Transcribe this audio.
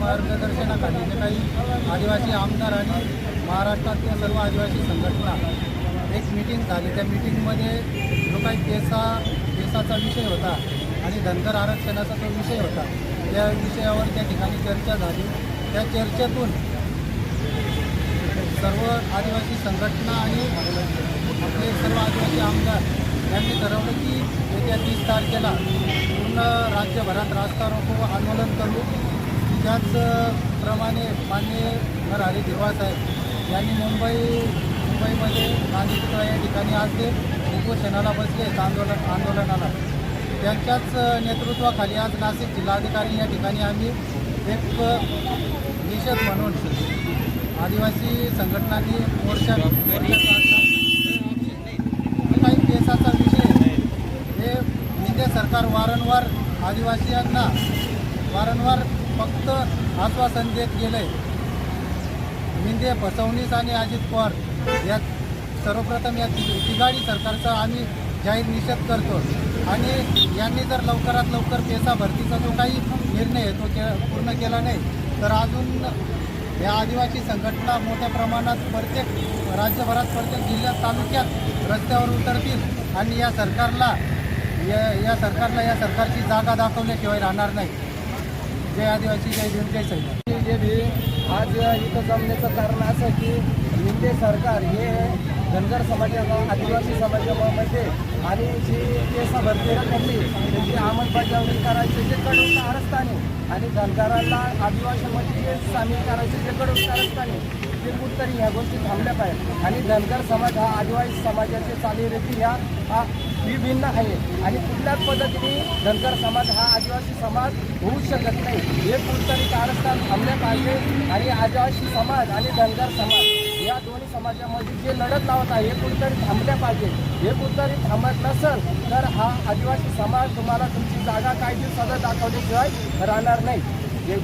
मार्गदर्शनाखाली जे काही आदिवासी आमदार आणि महाराष्ट्रातल्या सर्व आदिवासी संघटना एक मीटिंग झाली. त्या मिटिंगमध्ये जो काही केसा केसाचा विषय होता आणि धनगर आरक्षणाचा जो विषय होता त्या विषयावर त्या ठिकाणी चर्चा झाली. त्या चर्चेतून सर्व आदिवासी संघटना आणि आपले सर्व आदिवासी आमदार यांनी ठरवलं की येत्या तीस तारखेला पूर्ण राज्यभरात रास्ता रोको आंदोलन करू. त्याचप्रमाणे मान्य नरहरी धिरवा साहेब यांनी मुंबई मुंबईमध्ये गांधी पुतळा या ठिकाणी आज ते उपोषणाला बसले आहेत आंदोलन आंदोलनाला. त्यांच्याच नेतृत्वाखाली आज नाशिक जिल्हाधिकारी या ठिकाणी आम्ही एक निषेध म्हणून आदिवासी संघटनांनी मोर्चा काही केसाचा विषय हे इंडिया सरकार वारंवार आदिवासीयांना वारंवार फक्त आश्वासन देत गेले. मिंदे फसवणीस आणि अजित पवार या सर्वप्रथम या तिघाडी सरकारचा आम्ही जाहीर निषेध करतो. आणि यांनी जर लवकरात लवकर पेसा भरतीचा जो काही निर्णय आहे तो के पूर्ण केला नाही तर अजून या आदिवासी संघटना मोठ्या प्रमाणात प्रत्येक राज्यभरात प्रत्येक जिल्ह्यात तालुक्यात रस्त्यावर उतरतील आणि या सरकारला या या सरकारला या सरकारची जागा दाखवल्याशिवाय राहणार नाही. जय आदिवासी जय भीम जय सैन्य जे भी आज इथं जमण्याचं कारण असं की इंडे सरकार हे धनगर समाजाला आदिवासी समाजामध्ये आणि जी केस भरती रकमली त्याची अंमलबजावणी करायची जे कडून कारस्थानी आणि धनगरांना आदिवासीमध्ये जे सामील करायचे जे कडून कारस्थानी ते कुठतरी ह्या गोष्टी थांबल्या पाहिजे आणि धनगर समाज हा आदिवासी समाजाचे चालीरीती ह्या हा विभिन्न आहे. आणि कुठल्याच पद्धतीने धनगर समाज हा आदिवासी समाज होऊ शकत नाही. हे कुठतरी कारस्थान थांबले पाहिजे. आणि आदिवासी समाज आणि धनगर समाज या दोन्ही समाजामध्ये जे लढत लावत आहे हे कुठेतरी थांबल्या पाहिजे. हे कुठेतरी थांबत नसेल तर हा आदिवासी समाज तुम्हाला तुमची जागा काही दिवसाला दाखवल्याशिवाय राहणार नाही. जय